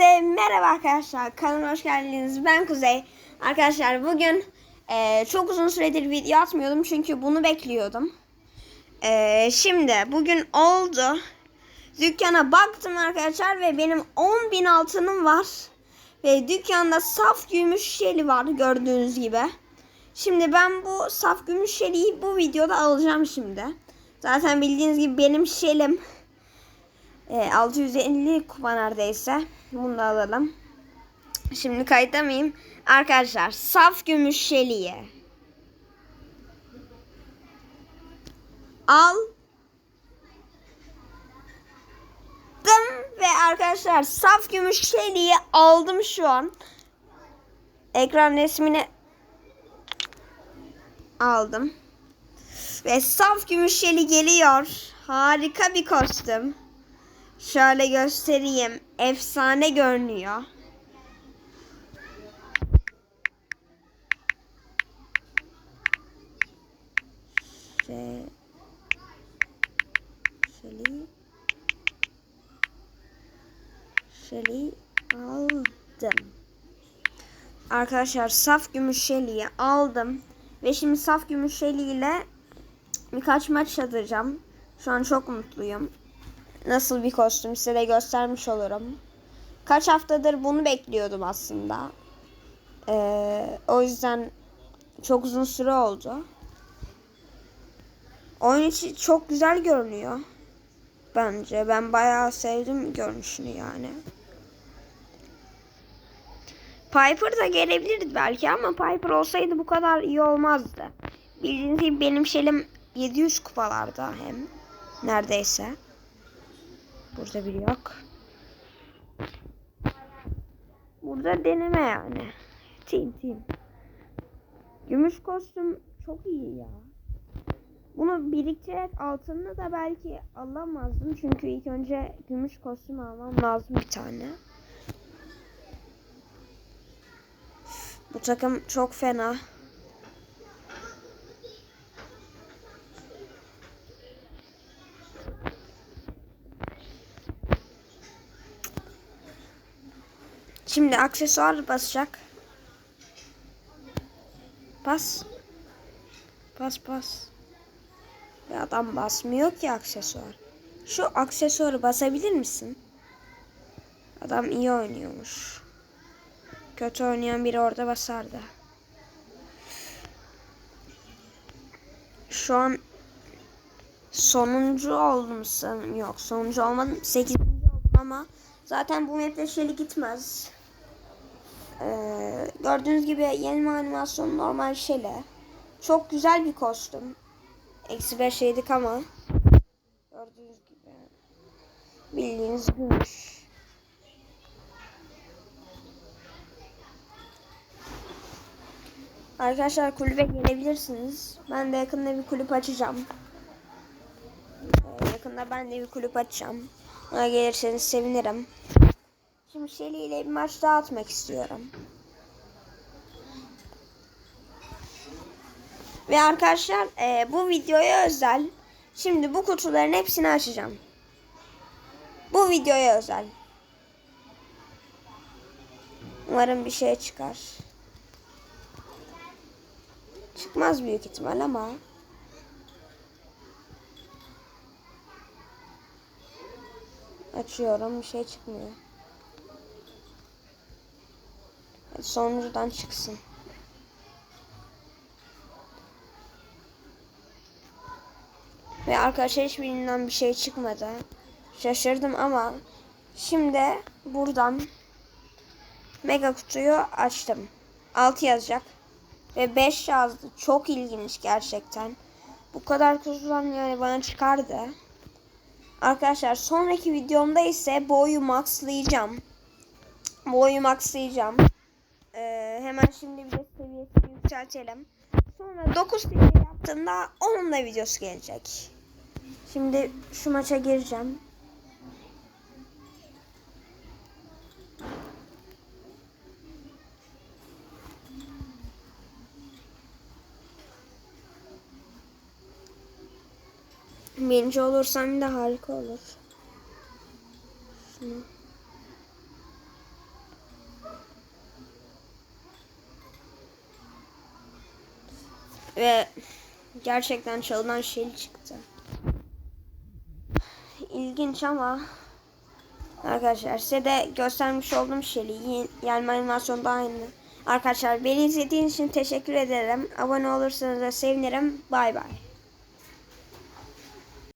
Hepinize merhaba arkadaşlar. Kanalıma hoş geldiniz. Ben Kuzey. Arkadaşlar bugün e, çok uzun süredir video atmıyordum çünkü bunu bekliyordum. E, şimdi bugün oldu. Dükkana baktım arkadaşlar ve benim 10.000 altınım var. Ve dükkanda saf gümüş şeli var gördüğünüz gibi. Şimdi ben bu saf gümüş şeliyi bu videoda alacağım şimdi. Zaten bildiğiniz gibi benim şelim e, 650 kupa neredeyse. Bunu da alalım. Şimdi kayıtta? Arkadaşlar saf gümüş şeliye. Al. Ve arkadaşlar saf gümüş şeliği aldım şu an. Ekran resmini aldım. Ve saf gümüş şeli geliyor. Harika bir kostüm. Şöyle göstereyim. Efsane görünüyor. Şey, şeli şeli aldım. Arkadaşlar saf gümüş şeliyi aldım. Ve şimdi saf gümüş şeliyle birkaç maç atacağım. Şu an çok mutluyum nasıl bir kostüm size de göstermiş olurum. Kaç haftadır bunu bekliyordum aslında. Ee, o yüzden çok uzun süre oldu. Oyun içi çok güzel görünüyor. Bence. Ben bayağı sevdim görünüşünü yani. Piper da gelebilirdi belki ama Piper olsaydı bu kadar iyi olmazdı. Bildiğiniz gibi benim şeyim 700 kupalarda hem neredeyse. Burada biri yok. Burada deneme yani. Team team. Gümüş kostüm çok iyi ya. Bunu biriktirerek altını da belki alamazdım. Çünkü ilk önce gümüş kostüm almam lazım bir tane. Bu takım çok fena. Şimdi aksesuar basacak. Bas. Bas bas. Ve adam basmıyor ki aksesuar. Şu aksesuarı basabilir misin? Adam iyi oynuyormuş. Kötü oynayan biri orada basardı. Şu an sonuncu oldum sanırım. Yok sonuncu olmadım. Sekizinci oldum ama zaten bu map'te gitmez. Gördüğünüz gibi yeni animasyon normal şele. Çok güzel bir kostüm. Eksi 5 yedik ama gördüğünüz gibi bildiğiniz gümüş. Arkadaşlar kulübe gelebilirsiniz. Ben de yakında bir kulüp açacağım. Ee, yakında ben de bir kulüp açacağım. Ona gelirseniz sevinirim. Şimdi Shelly ile bir maç daha atmak istiyorum. Ve arkadaşlar e, bu videoya özel. Şimdi bu kutuların hepsini açacağım. Bu videoya özel. Umarım bir şey çıkar. Çıkmaz büyük ihtimal ama. Açıyorum bir şey çıkmıyor. sonuncudan çıksın. Ve arkadaşlar hiçbirinden bir şey çıkmadı. Şaşırdım ama şimdi buradan mega kutuyu açtım. 6 yazacak. Ve 5 yazdı. Çok ilginç gerçekten. Bu kadar kutudan yani bana çıkardı. Arkadaşlar sonraki videomda ise boyu maxlayacağım. Boyu maxlayacağım. Ee, hemen şimdi bir de seviyesini yükseltelim. Sonra 9 seviye yaptığımda onun da videosu gelecek. Şimdi şu maça gireceğim. Birinci olursam da harika olur. Şunu. Ve gerçekten çalınan şey çıktı. İlginç ama arkadaşlar size de göstermiş olduğum şeyi yani animasyon da aynı. Arkadaşlar beni izlediğiniz için teşekkür ederim. Abone olursanız da sevinirim. Bay bay.